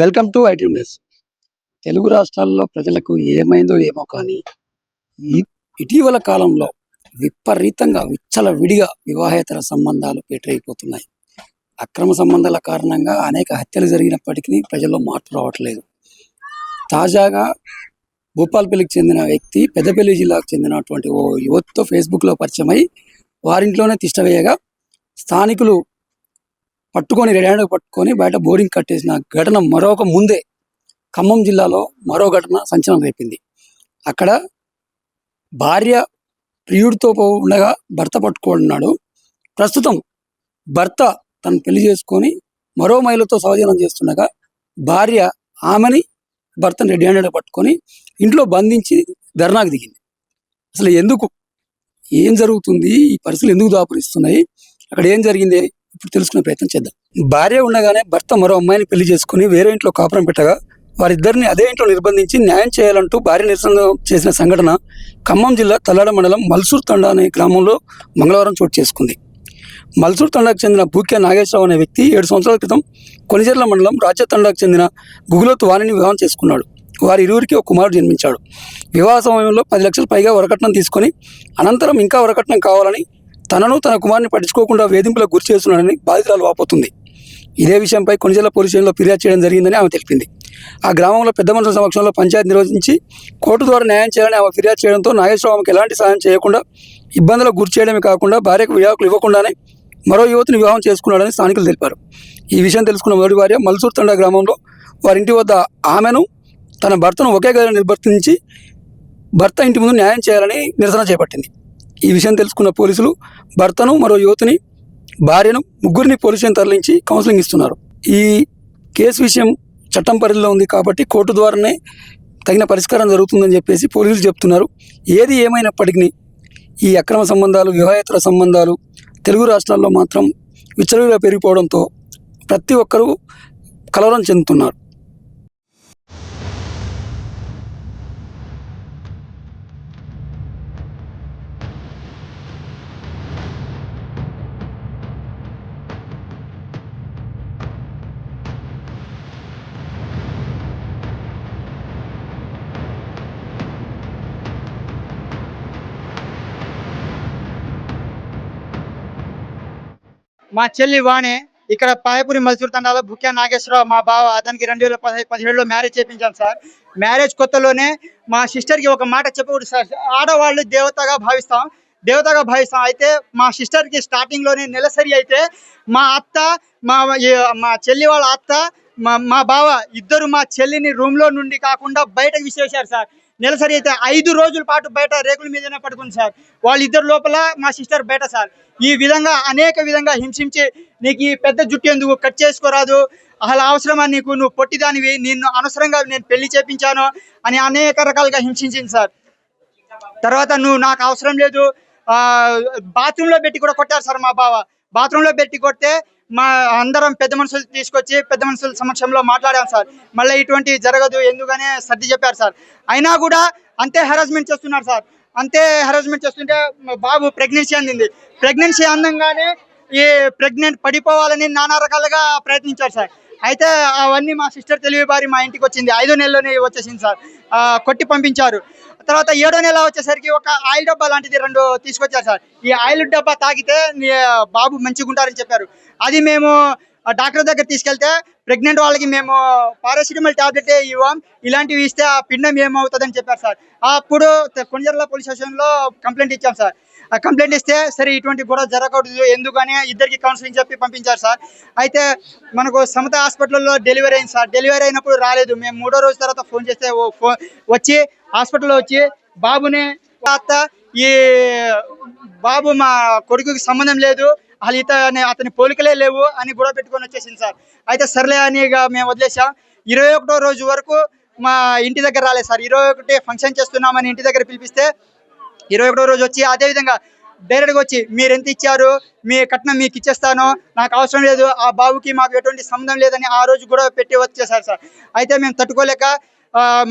welcome to IT news. Telugu రాష్ట్రాల్లో ప్రజలకు ఏమైందో ఏమో కానీ ఇటీవల కాలంలో విపరీతంగా విచ్చల విడిగా వివాహేతర సంబంధాలు పేటరైపోతున్నాయి అక్రమ సంబంధాల కారణంగా అనేక హత్యలు జరిగినప్పటికీ ప్రజల్లో మార్పు రావట్లేదు. తాజాగా భూపాల్పల్లికి చెందిన వ్యక్తి పెద్దపల్లి జిల్లాకు చెందినటువంటి ఓ యువతితో ఫేస్బుక్లో పరిచయమై వారింట్లోనే తిష్టవేయగా స్థానికులు పట్టుకొని రెడీ హ్యాండ్ పట్టుకొని బయట బోరింగ్ కట్టేసిన ఘటన మరొక ముందే ఖమ్మం జిల్లాలో మరో ఘటన సంచలనం రేపింది. అక్కడ భార్య ప్రియుడితో ఉండగా భర్త పట్టుకున్నాడు ప్రస్తుతం భర్త తను పెళ్ళి చేసుకొని మరో మహిళతో సహజీవనం చేస్తుండగా భార్య ఆమెని భర్తను రెడీ హ్యాండెడ్ పట్టుకొని ఇంట్లో బంధించి ధర్నాకు దిగింది. అసలు ఎందుకు? ఏం జరుగుతుంది? ఈ పరిస్థితులు ఎందుకు దాపురిస్తున్నాయి? అక్కడ ఏం జరిగింది? ఇప్పుడు తెలుసుకునే ప్రయత్నం చేద్దాం. భార్య ఉండగానే భర్త మరో అమ్మాయిని పెళ్ళి చేసుకుని వేరే ఇంట్లో కాపురం పెట్టగా వారిద్దరిని అదే ఇంట్లో నిర్బంధించి న్యాయం చేయాలంటూ భార్య నిరసన చేసిన సంఘటన ఖమ్మం జిల్లా తల్లాడ మండలం మల్సూర్ తండా అనే గ్రామంలో మంగళవారం చోటు చేసుకుంది. మల్సూర్ తండాకు చెందిన భూక్య నాగేశ్వరరావు అనే వ్యక్తి ఏడు సంవత్సరాల క్రితం కొనిజర్ల మండలం రాజ్య తండాకు చెందిన గుగులోత్ వాణిని వివాహం చేసుకున్నాడు. వారి ఇరువురికి ఒక కుమారుడు జన్మించాడు. వివాహ సమయంలో పది లక్షల పైగా వరకట్నం తీసుకొని అనంతరం ఇంకా వరకట్నం కావాలని తనను తన కుమారుని పట్టించుకోకుండా వేధింపులకు గురి చేస్తున్నాడని బాధితురాలు వాపోతుంది. ఇదే విషయంపై కొనిజల పోలీస్ స్టేషన్లో ఫిర్యాదు చేయడం జరిగిందని ఆమె తెలిపింది. ఆ గ్రామంలో పెద్ద మనుషుల సమక్షంలో పంచాయతీ నిర్వహించి కోర్టు ద్వారా న్యాయం చేయాలని ఆమె ఫిర్యాదు చేయడంతో నాగేశ్వరరావు ఆమెకు ఎలాంటి సాయం చేయకుండా ఇబ్బందులకు గురి చేయడమే కాకుండా భార్యకు విడాకులు ఇవ్వకుండానే మరో యువతిని వివాహం చేసుకున్నాడని స్థానికులు తెలిపారు. ఈ విషయం తెలుసుకున్న మొదటి భార్య మల్సూర్ తండా గ్రామంలో వారి ఇంటి వద్ద ఆమెను తన భర్తను ఒకే గదిలో నిర్వర్తించి భర్త ఇంటి ముందు న్యాయం చేయాలని నిరసన చేపట్టింది. ఈ విషయం తెలుసుకున్న పోలీసులు భర్తను మరో యువతిని భార్యను ముగ్గురిని పోలీసులను తరలించి కౌన్సిలింగ్ ఇస్తున్నారు. ఈ కేసు విషయం చట్టం పరిధిలో ఉంది కాబట్టి కోర్టు ద్వారానే తగిన పరిష్కారం జరుగుతుందని చెప్పేసి పోలీసులు చెప్తున్నారు. ఏది ఏమైనప్పటికీ ఈ అక్రమ సంబంధాలు వివాహేతర సంబంధాలు తెలుగు రాష్ట్రాల్లో మాత్రం విచ్చలవిగా పెరిగిపోవడంతో ప్రతి ఒక్కరూ కలవరం చెందుతున్నారు. మా చెల్లి వాణి ఇక్కడ పాయపూరి మల్సూర్ తండాలో బుక్యా నాగేశ్వరరావు మా బావ అతనికి రెండు వేల పదిహేడులో మ్యారేజ్ చేయించాను సార్. మ్యారేజ్ కొత్తలోనే మా సిస్టర్కి ఒక మాట చెప్పకూడదు సార్. ఆడవాళ్ళు దేవతగా భావిస్తాం. దేవతగా భావిస్తాం. అయితే మా సిస్టర్కి స్టార్టింగ్లోనే నెలసరి అయితే మా అత్త మా మా చెల్లి వాళ్ళ అత్త మా మా బావ ఇద్దరు మా చెల్లిని రూమ్లో నుండి కాకుండా బయటకు విసిరేశారు సార్. నెలసరి అయితే ఐదు రోజుల పాటు బయట రేకుల మీదనే పడుకుంది సార్. వాళ్ళిద్దరు లోపల మా సిస్టర్ బయట సార్. ఈ విధంగా అనేక విధంగా హింసించి నీకు ఈ పెద్ద జుట్టు ఎందుకు కట్ చేసుకోరాదు? అసలు అవసరమా నీకు? నువ్వు పొట్టిదానివి. నిన్ను అనవసరంగా నేను పెళ్ళి చేపించాను అని అనేక రకాలుగా హింసించింది సార్. తర్వాత నువ్వు నాకు అవసరం లేదు. బాత్రూంలో పెట్టి కూడా కొట్టారు సార్ మా బావ. బాత్రూంలో పెట్టి కొడితే మా అందరం పెద్ద మనుషులు తీసుకొచ్చి పెద్ద మనుషుల సమక్షంలో మాట్లాడాం సార్. మళ్ళీ ఇటువంటి జరగదు ఎందుకనే సర్ది చెప్పారు సార్. అయినా కూడా అంతే హెరాస్మెంట్ చేస్తున్నారు సార్. అంతే హెరాస్మెంట్ చేస్తుంటే మా బాబు ప్రెగ్నెన్సీ అందింది. ప్రెగ్నెన్సీ అందంగానే ఈ ప్రెగ్నెంట్ పడిపోవాలని నానా రకాలుగా ప్రయత్నించారు సార్. అయితే అవన్నీ మా సిస్టర్ తెలివి బారి మా ఇంటికి వచ్చింది. ఐదో నెలలోనే వచ్చేసింది సార్. కొట్టి పంపించారు. తర్వాత ఏడో నెల వచ్చేసరికి ఒక ఆయిల్ డబ్బా లాంటిది రెండు తీసుకొచ్చారు సార్. ఈ ఆయిల్ డబ్బా తాగితే బాబు మంచిగా ఉంటారని చెప్పారు. అది మేము డాక్టర్ దగ్గర తీసుకెళ్తే ప్రెగ్నెంట్ వాళ్ళకి మేము పారాసిటమల్ టాబ్లెట్ ఇవ్వం. ఇలాంటివి ఇస్తే ఆ పిండం ఏమవుతుందని చెప్పారు సార్. అప్పుడు కొణిజర్ల పోలీస్ స్టేషన్లో కంప్లైంట్ ఇచ్చాం సార్. కంప్లైంట్ ఇస్తే సరే ఇటువంటి గొడవ జరగకూడదు ఎందుకని? ఇద్దరికి కౌన్సిలింగ్ చెప్పి పంపించారు సార్. అయితే మనకు సమత హాస్పిటల్లో డెలివరీ అయింది సార్. డెలివరీ అయినప్పుడు రాలేదు. మేము మూడో రోజు తర్వాత ఫోన్ చేస్తే ఫోన్ వచ్చి హాస్పిటల్లో వచ్చి బాబుని అత్త ఈ బాబు మా కొడుకుకి సంబంధం లేదు. అసలు ఇతని అతని పోలికలే లేవు అని గొడవ పెట్టుకొని వచ్చేసింది సార్. అయితే సర్లే అని ఇక మేము వదిలేసాం ఇరవై ఒకటో రోజు వరకు మా ఇంటి దగ్గర రాలేదు సార్. ఇరవై ఒకటి ఫంక్షన్ చేస్తున్నామని ఇంటి దగ్గర పిలిపిస్తే ఇరవై ఒకటో రోజు వచ్చి అదే విధంగా డైరెక్ట్గా వచ్చి మీరు ఎంత ఇచ్చారు మీ కట్నం మీకు ఇచ్చేస్తాను నాకు అవసరం లేదు ఆ బాబుకి మాకు ఎటువంటి సంబంధం లేదని ఆ రోజు కూడా పెట్టి వచ్చేసారు సార్. అయితే మేము తట్టుకోలేక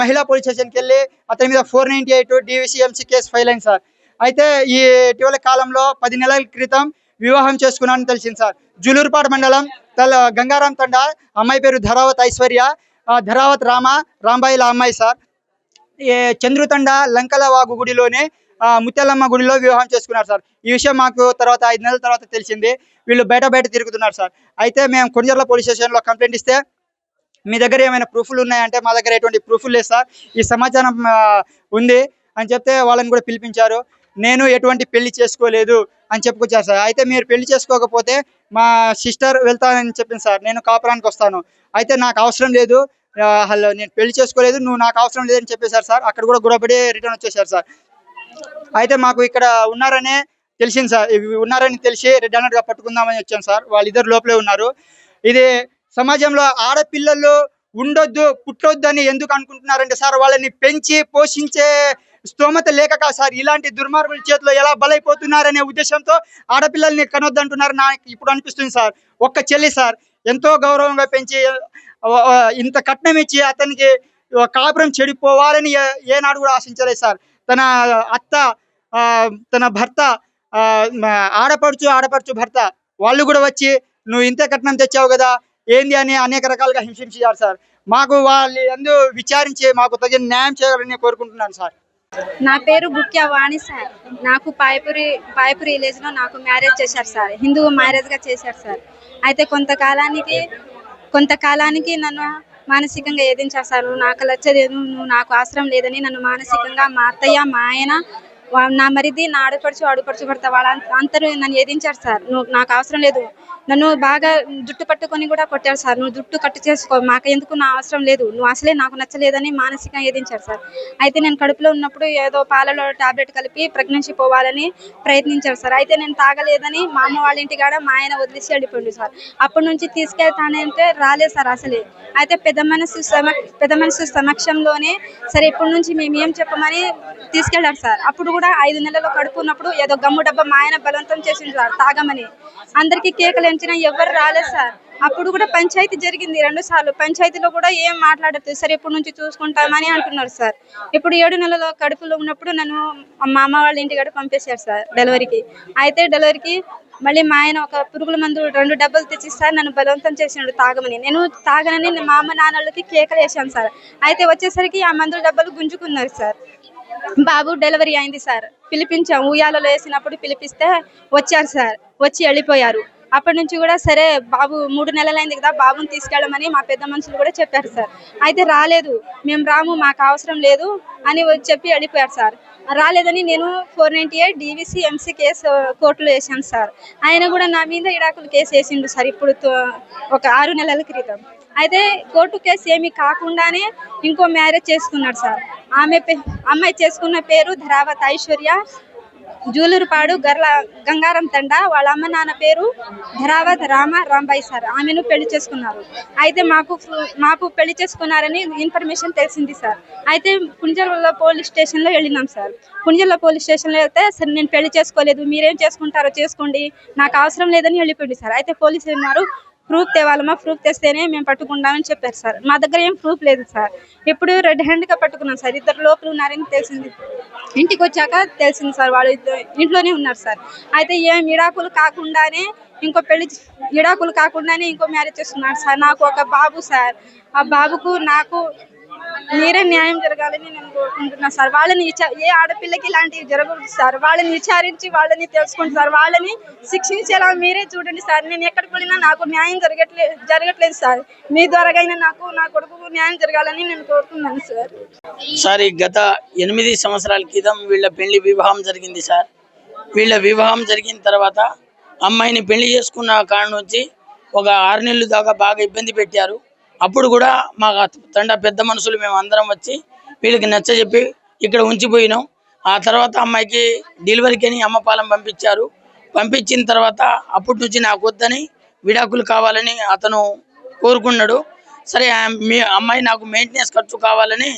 మహిళా పోలీస్ స్టేషన్కి వెళ్ళి అతని మీద four ninety eight DVCMC case file అయింది సార్. అయితే ఈ ఇటీవల కాలంలో పది నెలల క్రితం వివాహం చేసుకున్నానని తెలిసింది సార్. జులూరుపాడు మండలం తల గంగారాం తండ అమ్మాయి పేరు ధరావత్ ఐశ్వర్య ధరావత్ రామ రాంబాయిల అమ్మాయి సార్. చంద్రుతండ లంకల వాగు గుడిలోనే ముత్యాలమ్మ గుడిలో వివాహం చేసుకున్నారు సార్. ఈ విషయం మాకు తర్వాత ఐదు నెలల తర్వాత తెలిసింది. వీళ్ళు బయట బయట తిరుగుతున్నారు సార్. అయితే మేము కొణిజర్ల పోలీస్ స్టేషన్లో కంప్లైంట్ ఇస్తే మీ దగ్గర ఏమైనా ప్రూఫ్లు ఉన్నాయంటే మా దగ్గర ఎటువంటి ప్రూఫ్లు లేదు సార్. ఈ సమాచారం ఉంది అని చెప్తే వాళ్ళని కూడా పిలిపించారు. నేను ఎటువంటి పెళ్ళి చేసుకోలేదు అని చెప్పుకొచ్చారు సార్. అయితే మీరు పెళ్ళి చేసుకోకపోతే మా సిస్టర్ వెళ్తానని చెప్పింది సార్. నేను కాపురానికి వస్తాను. అయితే నాకు అవసరం లేదు. హలో నేను పెళ్ళి చేసుకోలేదు. నువ్వు నాకు అవసరం లేదని చెప్పేశారు సార్. అక్కడ కూడా గొడవపడి రిటర్న్ వచ్చేసారు సార్. అయితే మాకు ఇక్కడ ఉన్నారనే తెలిసింది సార్. ఇవి ఉన్నారని తెలిసి రెడ్ అలర్ట్ పట్టుకుందామని వచ్చాను సార్. వాళ్ళిద్దరు లోపలే ఉన్నారు. ఇది సమాజంలో ఆడపిల్లలు ఉండొద్దు పుట్టొద్దు అని ఎందుకు అనుకుంటున్నారంటే సార్ వాళ్ళని పెంచి పోషించే స్తోమత లేక కాదు సార్. ఇలాంటి దుర్మార్గుల చేతిలో ఎలా బలైపోతున్నారనే ఉద్దేశంతో ఆడపిల్లల్ని కనొద్దు అంటున్నారు నాకు ఇప్పుడు అనిపిస్తుంది సార్. ఒక్క చెల్లి సార్ ఎంతో గౌరవంగా పెంచి ఇంత కట్నం ఇచ్చి అతనికి కాపురం చెడిపోవాలని ఏనాడు కూడా ఆశించలేదు సార్. తన అత్త ఆ, తన భర్త ఆ, ఆడపడుచు ఆడపడుచు భర్త వాళ్ళు కూడా వచ్చి నువ్వు ఇంత కట్నం తెచ్చావు కదా ఏంది అని అనేక రకాలుగా హింసించారు సార్. మాకు వాళ్ళు ఎందు విచారించి మాకు తగిన న్యాయం చేయాలని కోరుకుంటున్నాను సార్. నా పేరు గుక్య వాణి సార్. నాకు పాయపురి పాయపురి విలేజ్లో నాకు మ్యారేజ్ చేశారు సార్. హిందూ మ్యారేజ్గా చేశారు సార్. అయితే కొంతకాలానికి కొంతకాలానికి నన్ను మానసికంగా ఏదించేస్తారు నువ్వు నాకు నచ్చలేదు నువ్వు నాకు అవసరం లేదని నన్ను మానసికంగా మా అత్తయ్య మా ఆయన నా మరిది నా ఆడపడుచు ఆడపడుచు పడతా వాళ్ళ అందరూ నన్ను ఏదించారు సార్ నువ్వు నాకు అవసరం లేదు. నన్ను బాగా జుట్టు పట్టుకొని కూడా కొట్టారు సార్. నువ్వు జుట్టు కట్టు చేసుకో మాకు ఎందుకు నా అవసరం లేదు. నువ్వు అసలే నాకు నచ్చలేదని మానసికంగా ఏదించారు సార్. అయితే నేను కడుపులో ఉన్నప్పుడు ఏదో పాలలో టాబ్లెట్ కలిపి ప్రెగ్నెన్సీ పోవాలని ప్రయత్నించారు సార్. అయితే నేను తాగలేదని మా అమ్మ వాళ్ళ ఇంటి కాడ మా ఆయన వదిలేసి వెళ్ళిపోయింది సార్. అప్పటి నుంచి తీసుకెళ్తానంటే రాలేదు సార్ అసలే. అయితే పెద్ద మనసు సమ పెద్ద మనసు సమక్షంలోనే సరే ఇప్పటి నుంచి మేము ఏం చెప్పమని తీసుకెళ్ళారు సార్. అప్పుడు కూడా ఐదు నెలలు కడుపు ఉన్నప్పుడు ఏదో గమ్ము డబ్బా మా ఆయన బలవంతం చేసింది సార్ తాగమని. అందరికీ కేకలే ఎంచినా ఎవరు రాలేదు సార్. అప్పుడు కూడా పంచాయతీ జరిగింది రెండు సార్లు పంచాయతీలో కూడా ఏం మాట్లాడలేదు సార్ ఇప్పటి నుంచి చూసుకుంటామని అంటున్నారు సార్. ఇప్పుడు ఏడు నెలల కడుపులో ఉన్నప్పుడు నన్ను మా అమ్మ వాళ్ళ ఇంటికాడ పంపేశారు సార్ డెలివరీకి. అయితే డెలివరీకి మళ్ళీ మా ఆయన ఒక పురుగుల మందు రెండు డబ్బులు తెచ్చిస్తారు నన్ను బలవంతం చేసినాడు తాగమని. నేను తాగనని మా అమ్మ నాన్నలకి కేకలు వేసాను సార్. అయితే వచ్చేసరికి ఆ మందుల డబ్బులు గుంజుకున్నారు సార్. బాబు డెలివరీ అయింది సార్. పిలిపించాం. ఉయ్యాలలో వేసినప్పుడు పిలిపిస్తే వచ్చారు సార్. వచ్చి వెళ్ళిపోయారు. అప్పటి నుంచి కూడా సరే బాబు మూడు నెలలైంది కదా బాబుని తీసుకెళ్ళమని మా పెద్ద మనుషులు కూడా చెప్పారు సార్. అయితే రాలేదు మేము రాము మాకు అవసరం లేదు అని వచ్చి చెప్పి వెళ్ళిపోయారు సార్. రాలేదని నేను four ninety eight DVC MC case కోర్టులో వేసాను సార్. ఆయన కూడా నా మీద ఇడాకులు కేసు వేసిండు సార్ ఇప్పుడు తో- ఒక ఆరు నెలల క్రితం. అయితే కోర్టు కేసు ఏమీ కాకుండానే ఇంకో మ్యారేజ్ చేసుకున్నాడు సార్. ఆమె పే- అమ్మాయి చేసుకున్న పేరు ధరావత్ ఐశ్వర్య. జూలూరుపాడు గర్ల గంగారం తండ. వాళ్ళ అమ్మ నాన్న పేరు ధరావత్ రామ రాంబాయి సార్. ఆమెను పెళ్ళి చేసుకున్నారు. అయితే మాకు మాకు పెళ్ళి చేసుకున్నారని ఇన్ఫర్మేషన్ తెలిసింది సార్. అయితే పుంజల పోలీస్ స్టేషన్లో వెళ్ళినాం సార్. పుంజల పోలీస్ స్టేషన్లో వెళ్తే సార్ నేను పెళ్ళి చేసుకోలేదు. మీరేం చేసుకుంటారో చేసుకోండి. నాకు అవసరం లేదని వెళ్ళిపోయింది సార్. అయితే పోలీసులు ఉన్నారు ప్రూఫ్ తేవాలమ్మా ప్రూఫ్ తెస్తేనే మేము పట్టుకుంటామని చెప్పారు సార్. మా దగ్గర ఏం ప్రూఫ్ లేదు సార్. ఇప్పుడు రెడ్ హ్యాండ్గా పట్టుకున్నాం సార్. ఇద్దరు లోపల ఉన్నారని తెలిసింది. ఇంటికి వచ్చాక తెలిసింది సార్ వాళ్ళు ఇద్దరు ఇంట్లోనే ఉన్నారు సార్. అయితే ఏం ఇడాకులు కాకుండానే ఇంకో పెళ్ళి ఇడాకులు కాకుండానే ఇంకో మ్యారేజ్ చేస్తున్నారు సార్. నాకు ఒక బాబు సార్. ఆ బాబుకు నాకు మీరే న్యాయం జరగాలని నేను కోరుకుంటున్నా సార్. వాళ్ళని ఏ ఆడపిల్లకి ఇలాంటివి జరగకూడదు సార్. వాళ్ళని విచారించి వాళ్ళని తెలుసుకోండి సార్. వాళ్ళని శిక్షించేలా మీరే చూడండి సార్. నేను ఎక్కడికి వెళ్ళినా నాకు న్యాయం జరగట్లేదు జరగట్లేదు సార్. మీ ద్వారాగైనా నాకు నా కొడుకు న్యాయం జరగాలని నేను కోరుతున్నాను సార్. సార్ ఈ గత ఎనిమిది సంవత్సరాల క్రితం వీళ్ళ పెళ్ళి వివాహం జరిగింది సార్. వీళ్ళ వివాహం జరిగిన తర్వాత అమ్మాయిని పెళ్ళి చేసుకున్న కాడ నుంచి ఒక ఆరు నెలలు దాకా బాగా ఇబ్బంది పెట్టారు. అప్పుడు కూడా మా తండ పెద్ద మనుషులు మేము అందరం వచ్చి వీళ్ళకి నచ్చ చెప్పి ఇక్కడ ఉంచిపోయినాం. ఆ తర్వాత అమ్మాయికి డెలివరీకి అని అమ్మ పాలెం పంపించారు. పంపించిన తర్వాత అప్పటి నుంచి నాకు వద్దని విడాకులు కావాలని అతను కోరుకున్నాడు. సరే మీ అమ్మాయి నాకు మెయింటెనెన్స్ ఖర్చు కావాలని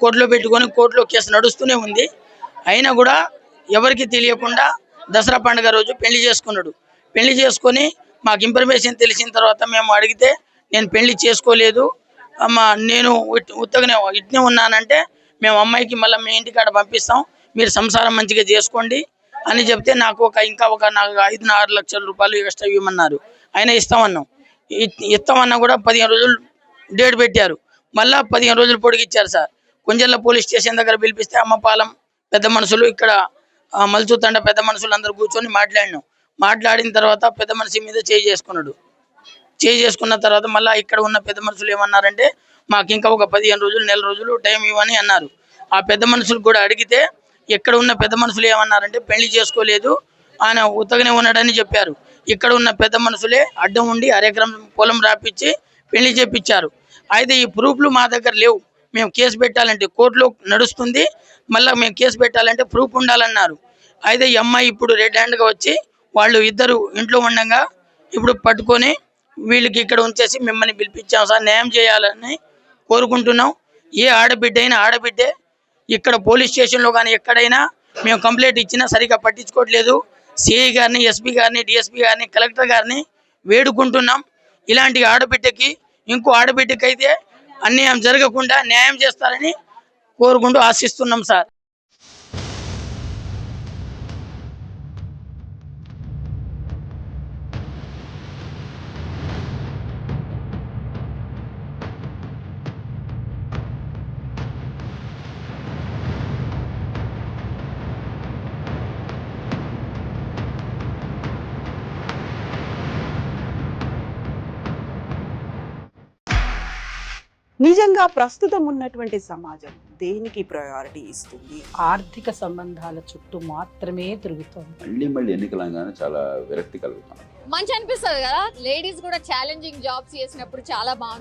కోర్టులో పెట్టుకొని కోర్టులో కేసు నడుస్తూనే ఉంది. అయినా కూడా ఎవరికి తెలియకుండా దసరా పండుగ రోజు పెళ్ళి చేసుకున్నాడు. పెళ్ళి చేసుకొని మాకు ఇన్ఫర్మేషన్ తెలిసిన తర్వాత మేము అడిగితే నేను పెళ్ళి చేసుకోలేదు. అమ్మ నేను ఉత్తగనే ఇట్నే ఉన్నానంటే మేము అమ్మాయికి మళ్ళీ మీ ఇంటికాడ పంపిస్తాం. మీరు సంసారం మంచిగా చేసుకోండి అని చెప్తే నాకు ఒక ఇంకా ఒక నాకు ఐదు ఆరు లక్షల రూపాయలు ఎక్స్ట్రా ఇవ్వమన్నారు. అయినా ఇస్తామన్నాం. ఇస్తామన్నా కూడా పదిహేను రోజులు డేట్ పెట్టారు. మళ్ళా పదిహేను రోజులు పొడిగిచ్చారు సార్. కొంచెంల పోలీస్ స్టేషన్ దగ్గర పిలిపిస్తే అమ్మపాలెం పెద్ద మనుషులు ఇక్కడ మలుచుతండ పెద్ద మనుషులు అందరు కూర్చొని మాట్లాడినాం. మాట్లాడిన తర్వాత పెద్ద మనిషి మీద చేయి చేసుకున్నాడు. చేసుకున్న తర్వాత మళ్ళీ ఇక్కడ ఉన్న పెద్ద మనుషులు ఏమన్నారంటే మాకు ఇంకా ఒక పదిహేను రోజులు నెల రోజులు టైం ఇవ్వని అన్నారు. ఆ పెద్ద మనుషులు కూడా అడిగితే ఇక్కడ ఉన్న పెద్ద మనుషులు ఏమన్నారంటే పెళ్ళి చేసుకోలేదు ఆయన ఉతగనే ఉన్నాడని చెప్పారు. ఇక్కడ ఉన్న పెద్ద మనుషులే అడ్డం ఉండి అరెకరం పొలం రాపిచ్చి పెళ్ళి చేపించారు అయితే ఈ ప్రూఫ్లు మా దగ్గర లేవు. మేము కేసు పెట్టాలంటే కోర్టులో నడుస్తుంది. మళ్ళీ మేము కేసు పెట్టాలంటే ప్రూఫ్ ఉండాలన్నారు. అయితే ఈ అమ్మాయి ఇప్పుడు రెడ్ హ్యాండ్గా వచ్చి వాళ్ళు ఇద్దరు ఇంట్లో ఉండగా ఇప్పుడు పట్టుకొని వీళ్ళకి ఇక్కడ ఉంచేసి మిమ్మల్ని పిలిపించాం సార్ న్యాయం చేయాలని కోరుకుంటున్నాం. ఏ ఆడబిడ్డ అయినా ఆడబిడ్డే ఇక్కడ పోలీస్ స్టేషన్లో కానీ ఎక్కడైనా మేము కంప్లైంట్ ఇచ్చినా సరిగా పట్టించుకోవట్లేదు. సిఐ గారిని ఎస్పీ గారిని డిఎస్పీ గారిని కలెక్టర్ గారిని వేడుకుంటున్నాం. ఇలాంటి ఆడబిడ్డకి ఇంకో ఆడబిడ్డకి అయితే అన్యాయం జరగకుండా న్యాయం చేస్తారని కోరుకుంటూ ఆశిస్తున్నాం సార్. నిజంగా ప్రస్తుతం ఉన్నటువంటి సమాజం దేనికి ప్రయారిటీ ఇస్తుంది? ఆర్థిక సంబంధాల చుట్టూ మాత్రమే తిరుగుతోంది. మళ్ళీ మళ్ళీ ఎన్నికలంగానే చాలా విరక్తి కలుగుతాం మంచి అనిపిస్తుంది కదా? లేడీస్ కూడా ఛాలెంజింగ్ జాబ్స్ చేసినప్పుడు చాలా బాగుంటుంది.